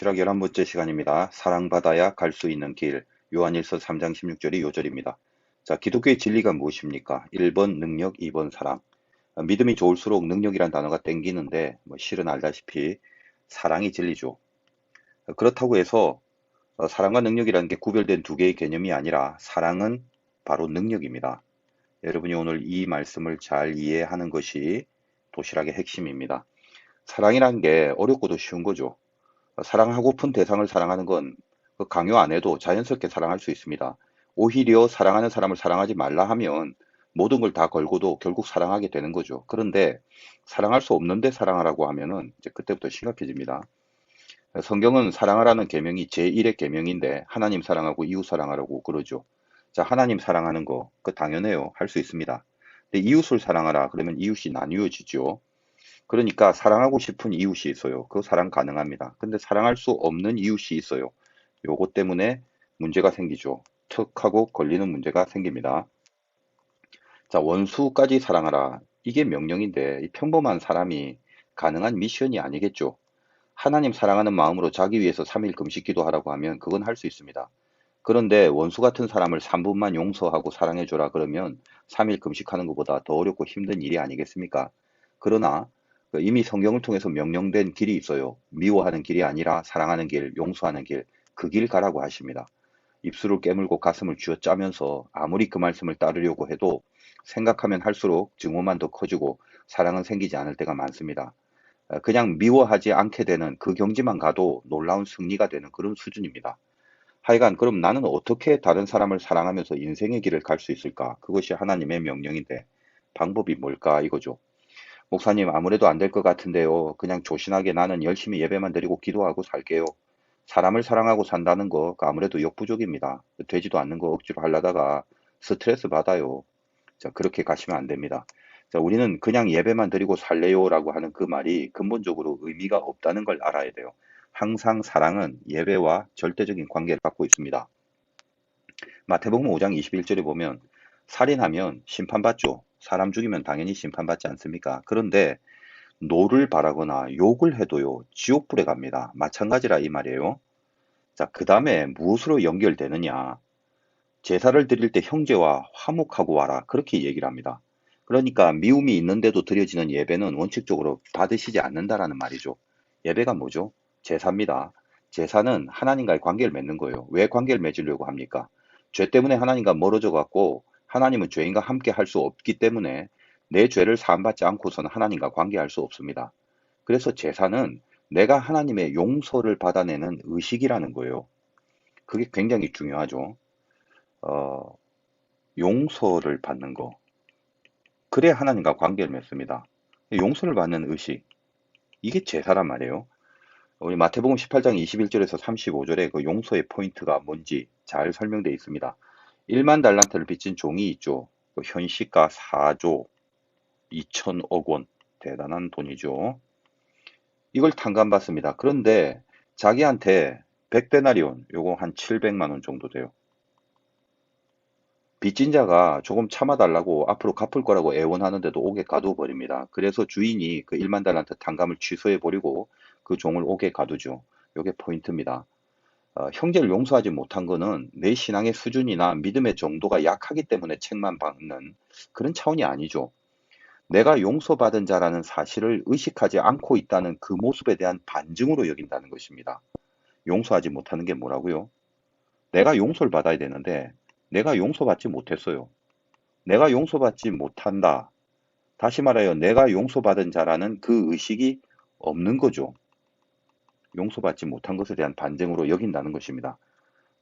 도시락 11번째 시간입니다. 사랑받아야 갈 수 있는 길. 요한일서 3장 16절이 요절입니다. 자, 기독교의 진리가 무엇입니까? 1번 능력, 2번 사랑. 어, 믿음이 좋을수록 능력이란 단어가 땡기는데 뭐 실은 알다시피 사랑이 진리죠. 어, 그렇다고 해서 어, 사랑과 능력이라는 게 구별된 두 개의 개념이 아니라 사랑은 바로 능력입니다. 여러분이 오늘 이 말씀을 잘 이해하는 것이 도시락의 핵심입니다. 사랑이란 게 어렵고도 쉬운 거죠. 사랑하고픈 대상을 사랑하는 건 그 강요 안 해도 자연스럽게 사랑할 수 있습니다. 오히려 사랑하는 사람을 사랑하지 말라 하면 모든 걸 다 걸고도 결국 사랑하게 되는 거죠. 그런데 사랑할 수 없는데 사랑하라고 하면은 이제 그때부터 심각해집니다. 성경은 사랑하라는 계명이 제1의 계명인데 하나님 사랑하고 이웃 사랑하라고 그러죠. 자, 하나님 사랑하는 거, 그 당연해요. 할 수 있습니다. 근데 이웃을 사랑하라 그러면 이웃이 나뉘어지죠. 그러니까 사랑하고 싶은 이웃이 있어요. 그 사랑 가능합니다. 근데 사랑할 수 없는 이웃이 있어요. 요것 때문에 문제가 생기죠. 턱 하고 걸리는 문제가 생깁니다. 자, 원수까지 사랑하라. 이게 명령인데 평범한 사람이 가능한 미션이 아니겠죠. 하나님 사랑하는 마음으로 자기 위해서 3일 금식 기도하라고 하면 그건 할 수 있습니다. 그런데 원수 같은 사람을 3분만 용서하고 사랑해줘라 그러면 3일 금식하는 것보다 더 어렵고 힘든 일이 아니겠습니까? 그러나 그 이미 성경을 통해서 명령된 길이 있어요. 미워하는 길이 아니라 사랑하는 길, 용서하는 길, 그 길 가라고 하십니다. 입술을 깨물고 가슴을 쥐어짜면서 아무리 그 말씀을 따르려고 해도 생각하면 할수록 증오만 더 커지고 사랑은 생기지 않을 때가 많습니다. 어, 그냥 미워하지 않게 되는 그 경지만 가도 놀라운 승리가 되는 그런 수준입니다. 하여간 그럼 나는 어떻게 다른 사람을 사랑하면서 인생의 길을 갈 수 있을까? 그것이 하나님의 명령인데 방법이 뭘까 이거죠. 목사님 아무래도 안 될 것 같은데요. 그냥 조신하게 나는 열심히 예배만 드리고 기도하고 살게요. 사람을 사랑하고 산다는 거 아무래도 역부족입니다. 되지도 않는 거 억지로 하려다가 스트레스 받아요. 자, 그렇게 가시면 안 됩니다. 자, 우리는 그냥 예배만 드리고 살래요라고 하는 그 말이 근본적으로 의미가 없다는 걸 알아야 돼요. 항상 사랑은 예배와 절대적인 관계를 갖고 있습니다. 마태복음 5장 21절에 보면 살인하면 심판받죠. 사람 죽이면 당연히 심판받지 않습니까? 그런데 노를 바라거나 욕을 해도요, 지옥불에 갑니다. 마찬가지라 이 말이에요. 자, 그 다음에 무엇으로 연결되느냐. 제사를 드릴 때 형제와 화목하고 와라. 그렇게 얘기를 합니다. 그러니까 미움이 있는데도 드려지는 예배는 원칙적으로 받으시지 않는다라는 말이죠. 예배가 뭐죠? 제사입니다. 제사는 하나님과의 관계를 맺는 거예요. 왜 관계를 맺으려고 합니까? 죄 때문에 하나님과 멀어져 갖고 하나님은 죄인과 함께 할 수 없기 때문에 내 죄를 사함받지 않고서는 하나님과 관계할 수 없습니다. 그래서 제사는 내가 하나님의 용서를 받아내는 의식이라는 거예요. 그게 굉장히 중요하죠. 어, 용서를 받는 거. 그래야 하나님과 관계를 맺습니다. 용서를 받는 의식. 이게 제사란 말이에요. 우리 마태복음 18장 21절에서 35절에 그 용서의 포인트가 뭔지 잘 설명되어 있습니다. 1만 달란트를 빚진 종이 있죠. 그 현시가 4조 2천억 원. 대단한 돈이죠. 이걸 탕감받습니다. 그런데 자기한테 100데나리온, 요거 한 700만 원 정도 돼요. 빚진 자가 조금 참아달라고 앞으로 갚을 거라고 애원하는데도 옥에 가두어 버립니다. 그래서 주인이 그 1만 달란트 탕감을 취소해 버리고 그 종을 옥에 가두죠. 요게 포인트입니다. 어, 형제를 용서하지 못한 거는 내 신앙의 수준이나 믿음의 정도가 약하기 때문에 책만 받는 그런 차원이 아니죠. 내가 용서받은 자라는 사실을 의식하지 않고 있다는 그 모습에 대한 반증으로 여긴다는 것입니다. 용서하지 못하는 게 뭐라고요? 내가 용서를 받아야 되는데 내가 용서받지 못했어요. 내가 용서받지 못한다. 다시 말하여 내가 용서받은 자라는 그 의식이 없는 거죠. 용서받지 못한 것에 대한 반증으로 여긴다는 것입니다.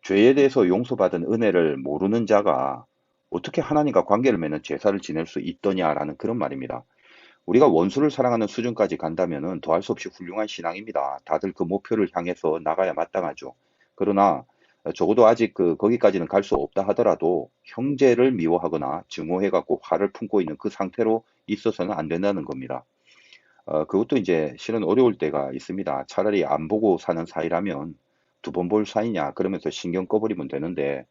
죄에 대해서 용서받은 은혜를 모르는 자가 어떻게 하나님과 관계를 맺는 제사를 지낼 수 있더냐라는 그런 말입니다. 우리가 원수를 사랑하는 수준까지 간다면 더할 수 없이 훌륭한 신앙입니다. 다들 그 목표를 향해서 나가야 마땅하죠. 그러나 적어도 아직 그 거기까지는 갈 수 없다 하더라도 형제를 미워하거나 증오해 갖고 화를 품고 있는 그 상태로 있어서는 안 된다는 겁니다. 어, 그것도 이제 실은 어려울 때가 있습니다. 차라리 안 보고 사는 사이라면 두 번 볼 사이냐 그러면서 신경 꺼버리면 되는데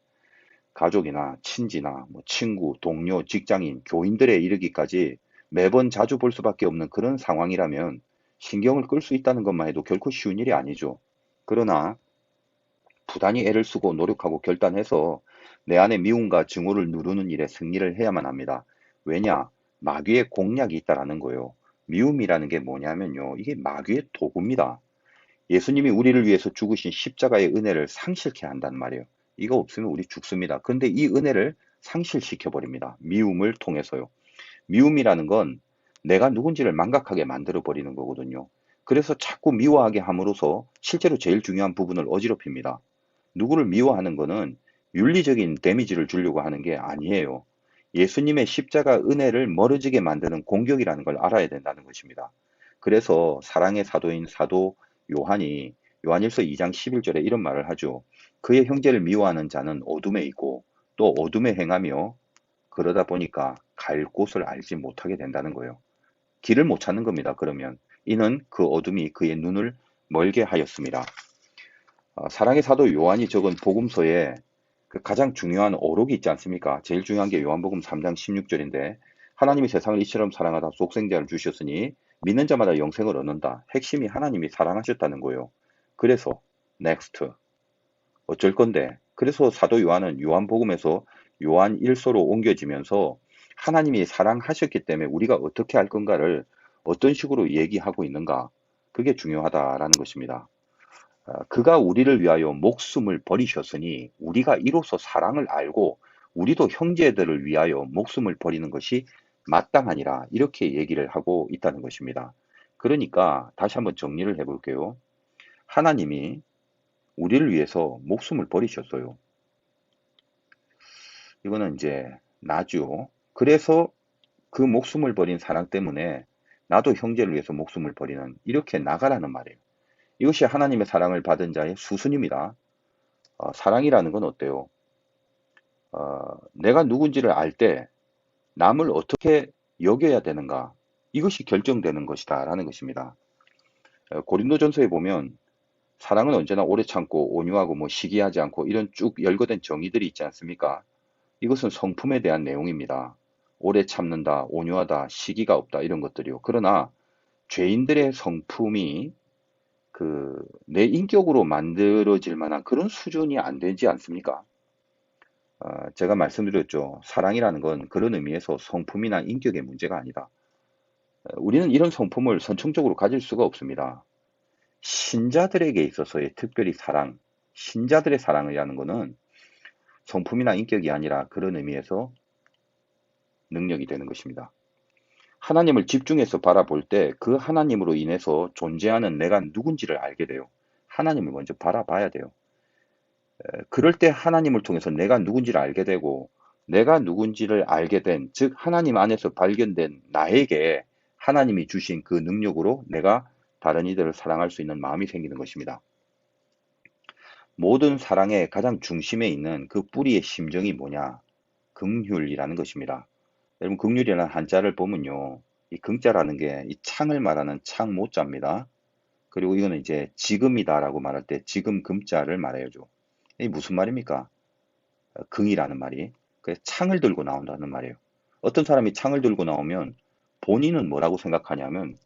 가족이나 친지나 뭐 친구, 동료, 직장인, 교인들에 이르기까지 매번 자주 볼 수밖에 없는 그런 상황이라면 신경을 끌 수 있다는 것만 해도 결코 쉬운 일이 아니죠. 그러나 부단히 애를 쓰고 노력하고 결단해서 내 안에 미움과 증오를 누르는 일에 승리를 해야만 합니다. 왜냐? 마귀의 공략이 있다라는 거예요. 미움이라는 게 뭐냐면요. 이게 마귀의 도구입니다. 예수님이 우리를 위해서 죽으신 십자가의 은혜를 상실케 한단 말이에요. 이거 없으면 우리 죽습니다. 근데 이 은혜를 상실시켜 버립니다. 미움을 통해서요. 미움이라는 건 내가 누군지를 망각하게 만들어 버리는 거거든요. 그래서 자꾸 미워하게 함으로써 실제로 제일 중요한 부분을 어지럽힙니다. 누구를 미워하는 거는 윤리적인 데미지를 주려고 하는 게 아니에요. 예수님의 십자가 은혜를 멀어지게 만드는 공격이라는 걸 알아야 된다는 것입니다. 그래서 사랑의 사도인 사도 요한이 요한일서 2장 11절에 이런 말을 하죠. 그의 형제를 미워하는 자는 어둠에 있고 또 어둠에 행하며 그러다 보니까 갈 곳을 알지 못하게 된다는 거예요. 길을 못 찾는 겁니다. 그러면 이는 그 어둠이 그의 눈을 멀게 하였습니다. 어, 사랑의 사도 요한이 적은 복음서에 그 가장 중요한 어록이 있지 않습니까? 제일 중요한 게 요한복음 3장 16절인데 하나님이 세상을 이처럼 사랑하다 속생자를 주셨으니 믿는 자마다 영생을 얻는다. 핵심이 하나님이 사랑하셨다는 거예요. 그래서 next 어쩔 건데 그래서 사도 요한은 요한복음에서 요한 1서로 옮겨지면서 하나님이 사랑하셨기 때문에 우리가 어떻게 할 건가를 어떤 식으로 얘기하고 있는가 그게 중요하다라는 것입니다. 어, 그가 우리를 위하여 목숨을 버리셨으니 우리가 이로써 사랑을 알고 우리도 형제들을 위하여 목숨을 버리는 것이 마땅하니라 이렇게 얘기를 하고 있다는 것입니다. 그러니까 다시 한번 정리를 해볼게요. 하나님이 우리를 위해서 목숨을 버리셨어요. 이거는 이제 나죠. 그래서 그 목숨을 버린 사랑 때문에 나도 형제를 위해서 목숨을 버리는 이렇게 나가라는 말이에요. 이것이 하나님의 사랑을 받은 자의 수순입니다. 어, 사랑이라는 건 어때요? 어, 내가 누군지를 알 때 남을 어떻게 여겨야 되는가 이것이 결정되는 것이다 라는 것입니다. 어, 고린도전서에 보면 사랑은 언제나 오래 참고 온유하고 뭐 시기하지 않고 이런 쭉 열거된 정의들이 있지 않습니까? 이것은 성품에 대한 내용입니다. 오래 참는다, 온유하다, 시기가 없다 이런 것들이요. 그러나 죄인들의 성품이 그 내 인격으로 만들어질 만한 그런 수준이 안 되지 않습니까? 어, 제가 말씀드렸죠. 사랑이라는 건 그런 의미에서 성품이나 인격의 문제가 아니다. 어, 우리는 이런 성품을 선천적으로 가질 수가 없습니다. 신자들에게 있어서의 특별히 사랑, 신자들의 사랑이라는 것은 성품이나 인격이 아니라 그런 의미에서 능력이 되는 것입니다. 하나님을 집중해서 바라볼 때 그 하나님으로 인해서 존재하는 내가 누군지를 알게 돼요. 하나님을 먼저 바라봐야 돼요. 그럴 때 하나님을 통해서 내가 누군지를 알게 되고 내가 누군지를 알게 된, 즉 하나님 안에서 발견된 나에게 하나님이 주신 그 능력으로 내가 다른 이들을 사랑할 수 있는 마음이 생기는 것입니다. 모든 사랑의 가장 중심에 있는 그 뿌리의 심정이 뭐냐? 긍휼이라는 것입니다. 여러분 긍휼이라는 한자를 보면요. 이 긍자라는 게 이 창을 말하는 창 모자입니다. 그리고 이거는 이제 지금이다라고 말할 때 지금 금자를 말해야죠. 이게 무슨 말입니까? 긍이라는 말이. 그래서 창을 들고 나온다는 말이에요. 어떤 사람이 창을 들고 나오면 본인은 뭐라고 생각하냐면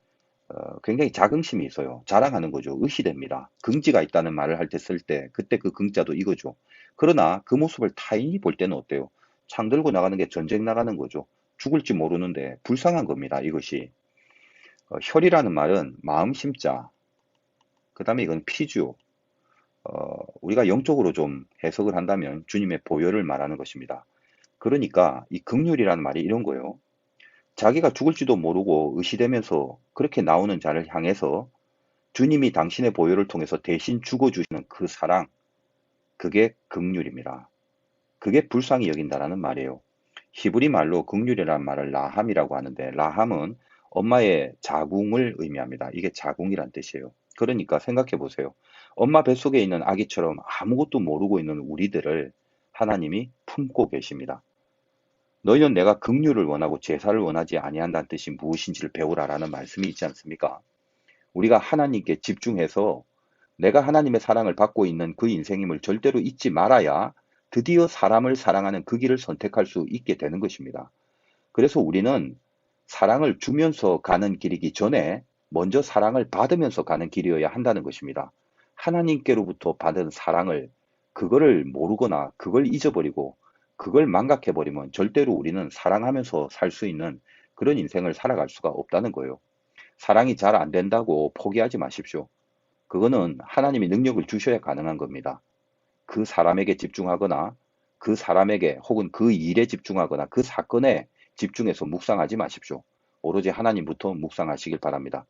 어, 굉장히 자긍심이 있어요. 자랑하는 거죠. 의시됩니다. 긍지가 있다는 말을 할 때 쓸때 그때 그 긍자도 이거죠. 그러나 그 모습을 타인이 볼 때는 어때요? 창 들고 나가는 게 전쟁 나가는 거죠. 죽을지 모르는데 불쌍한 겁니다. 이것이. 어, 혈이라는 말은 마음 심자. 그 다음에 이건 피주. 어, 우리가 영적으로 좀 해석을 한다면 주님의 보혈을 말하는 것입니다. 그러니까 이 극률이라는 말이 이런 거예요. 자기가 죽을지도 모르고 의시되면서 그렇게 나오는 자를 향해서 주님이 당신의 보혈을 통해서 대신 죽어주시는 그 사랑, 그게 극률입니다. 그게 불쌍히 여긴다라는 말이에요. 히브리 말로 극률이라는 말을 라함이라고 하는데 라함은 엄마의 자궁을 의미합니다. 이게 자궁이란 뜻이에요. 그러니까 생각해 보세요. 엄마 뱃속에 있는 아기처럼 아무것도 모르고 있는 우리들을 하나님이 품고 계십니다. 너희는 내가 긍휼을 원하고 제사를 원하지 아니한다는 뜻이 무엇인지를 배우라라는 말씀이 있지 않습니까? 우리가 하나님께 집중해서 내가 하나님의 사랑을 받고 있는 그 인생임을 절대로 잊지 말아야 드디어 사람을 사랑하는 그 길을 선택할 수 있게 되는 것입니다. 그래서 우리는 사랑을 주면서 가는 길이기 전에 먼저 사랑을 받으면서 가는 길이어야 한다는 것입니다. 하나님께로부터 받은 사랑을 그거를 모르거나 그걸 잊어버리고 그걸 망각해버리면 절대로 우리는 사랑하면서 살 수 있는 그런 인생을 살아갈 수가 없다는 거예요. 사랑이 잘 안 된다고 포기하지 마십시오. 그거는 하나님이 능력을 주셔야 가능한 겁니다. 그 사람에게 집중하거나 그 사람에게 혹은 그 일에 집중하거나 그 사건에 집중해서 묵상하지 마십시오. 오로지 하나님부터 묵상하시길 바랍니다.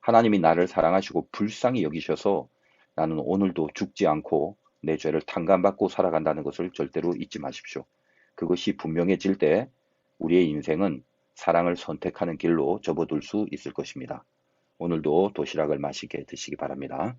하나님이 나를 사랑하시고 불쌍히 여기셔서 나는 오늘도 죽지 않고 내 죄를 탕감받고 살아간다는 것을 절대로 잊지 마십시오. 그것이 분명해질 때 우리의 인생은 사랑을 선택하는 길로 접어들 수 있을 것입니다. 오늘도 도시락을 맛있게 드시기 바랍니다.